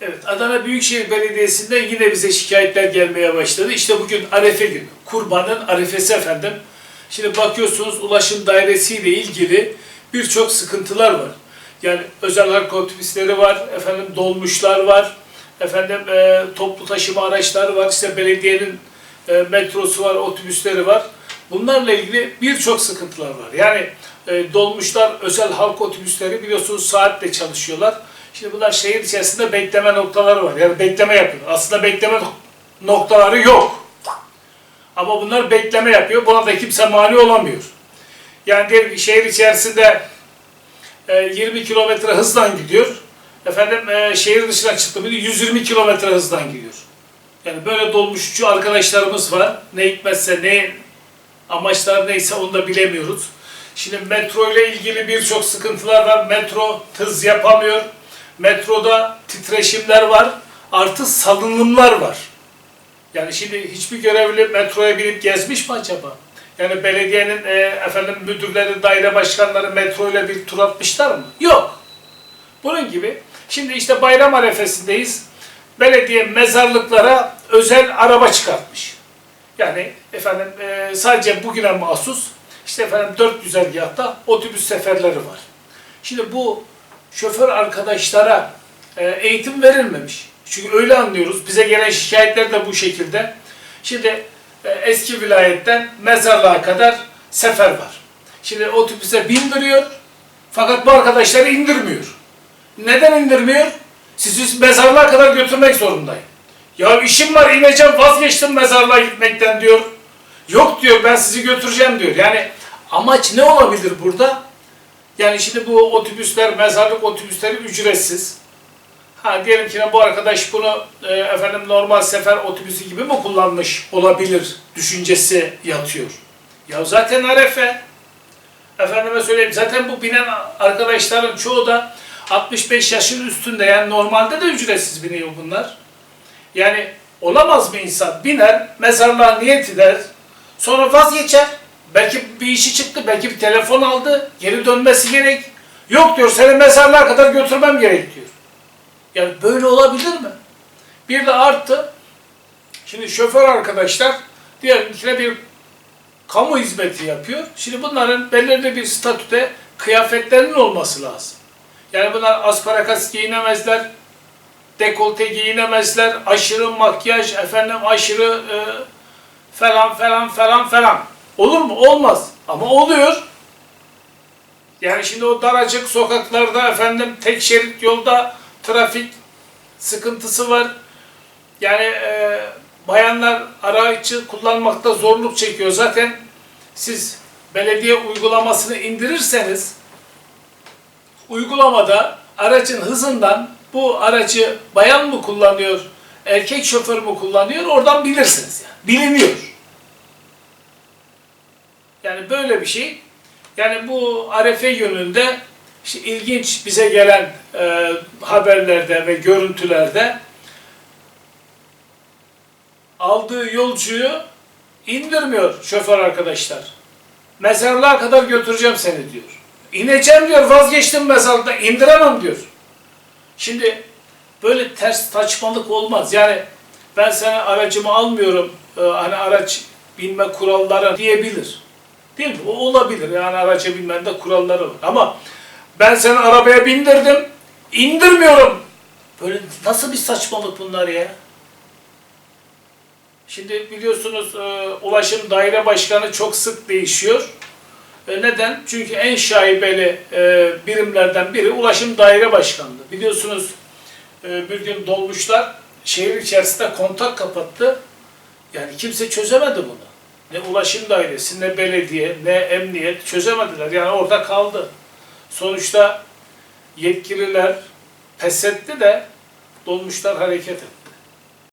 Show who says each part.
Speaker 1: Evet, Adana Büyükşehir Belediyesi'nden yine bize şikayetler gelmeye başladı. İşte bugün Arefe günü, kurbanın arefesi efendim. Şimdi bakıyorsunuz ulaşım dairesiyle ilgili birçok sıkıntılar var. Yani özel halk otobüsleri var, efendim dolmuşlar var, efendim e, toplu taşıma araçları var, işte belediyenin e, metrosu var, otobüsleri var. Bunlarla ilgili birçok sıkıntılar var. Yani e, dolmuşlar, özel halk otobüsleri biliyorsunuz saatle çalışıyorlar. Şimdi bunlar şehir içerisinde bekleme noktaları var. Yani bekleme yapıyor. Aslında bekleme noktaları yok. Ama bunlar bekleme yapıyor. Buna da kimse mani olamıyor. Yani diyelim ki şehir içerisinde e, 20 kilometre hızdan gidiyor. Efendim e, şehir dışına çıktı mı 120 kilometre hızdan gidiyor. Yani böyle dolmuşçu arkadaşlarımız var. Ne hikmetse ne amaçlar neyse onu da bilemiyoruz. Şimdi metro ile ilgili birçok sıkıntılar var. Metro hız yapamıyor. Metroda titreşimler var. Artı salınımlar var. Yani şimdi hiçbir görevli metroya binip gezmiş mi acaba? Yani belediyenin e, efendim müdürleri, daire başkanları metro ile bir tur atmışlar mı? Yok. Bunun gibi. Şimdi işte bayram arefesindeyiz. Belediye mezarlıklara özel araba çıkartmış. Yani efendim e, sadece bugüne mahsus işte efendim dört güzergahta otobüs seferleri var. Şimdi bu şoför arkadaşlara e, eğitim verilmemiş. Çünkü öyle anlıyoruz. Bize gelen şikayetler de bu şekilde. Şimdi e, eski vilayetten mezarlığa kadar sefer var. Şimdi otobüse bindiriyor fakat bu arkadaşları indirmiyor. Neden indirmiyor? Sizi mezarlığa kadar götürmek zorundayım. Ya işim var ineceğim vazgeçtim mezarlığa gitmekten diyor. Yok diyor ben sizi götüreceğim diyor. Yani amaç ne olabilir burada? Yani şimdi bu otobüsler, mezarlık otobüsleri ücretsiz. Ha diyelim ki bu arkadaş bunu e, efendim normal sefer otobüsü gibi mi kullanmış olabilir düşüncesi yatıyor. Ya zaten arefe. Efendime söyleyeyim zaten bu binen arkadaşların çoğu da 65 yaşın üstünde yani normalde de ücretsiz biniyor bunlar. Yani olamaz mı insan biner mezarlığa niyet eder sonra vazgeçer. Belki bir işi çıktı belki bir telefon aldı geri dönmesi gerek. Yok diyor seni mezarlığa kadar götürmem gerek diyor. Yani böyle olabilir mi? Bir de arttı. Şimdi şoför arkadaşlar diyelim ki bir kamu hizmeti yapıyor. Şimdi bunların belirli bir statüde kıyafetlerinin olması lazım. Yani bunlar asparagas giyinemezler, dekolte giyinemezler, aşırı makyaj, efendim aşırı e, falan falan falan falan. Olur mu? Olmaz. Ama oluyor. Yani şimdi o daracık sokaklarda efendim tek şerit yolda trafik sıkıntısı var. Yani e, bayanlar aracı kullanmakta zorluk çekiyor. Zaten siz belediye uygulamasını indirirseniz uygulamada aracın hızından bu aracı bayan mı kullanıyor, erkek şoför mü kullanıyor oradan bilirsiniz. Yani. Biliniyor. Yani böyle bir şey. Yani bu arefe yönünde işte ilginç bize gelen e, haberlerde ve görüntülerde aldığı yolcuyu indirmiyor şoför arkadaşlar. Mezarlığa kadar götüreceğim seni diyor. İneceğim diyor vazgeçtim mezarlıkta indiremem diyor. Şimdi böyle ters saçmalık olmaz. Yani ben sana aracımı almıyorum e, hani araç binme kuralları diyebilir. Değil mi? O olabilir. Yani araca binmende kuralları var. Ama ben seni arabaya bindirdim, indirmiyorum. Böyle nasıl bir saçmalık bunlar ya? Şimdi biliyorsunuz e, ulaşım daire başkanı çok sık değişiyor. E, neden? Çünkü en şaibeli e, birimlerden biri ulaşım daire başkanlığı. Biliyorsunuz e, bir gün dolmuşlar şehir içerisinde kontak kapattı. Yani kimse çözemedi bunu. Ne ulaşım dairesi, ne belediye, ne emniyet çözemediler. Yani orada kaldı. Sonuçta yetkililer pes etti de dolmuşlar hareket etti.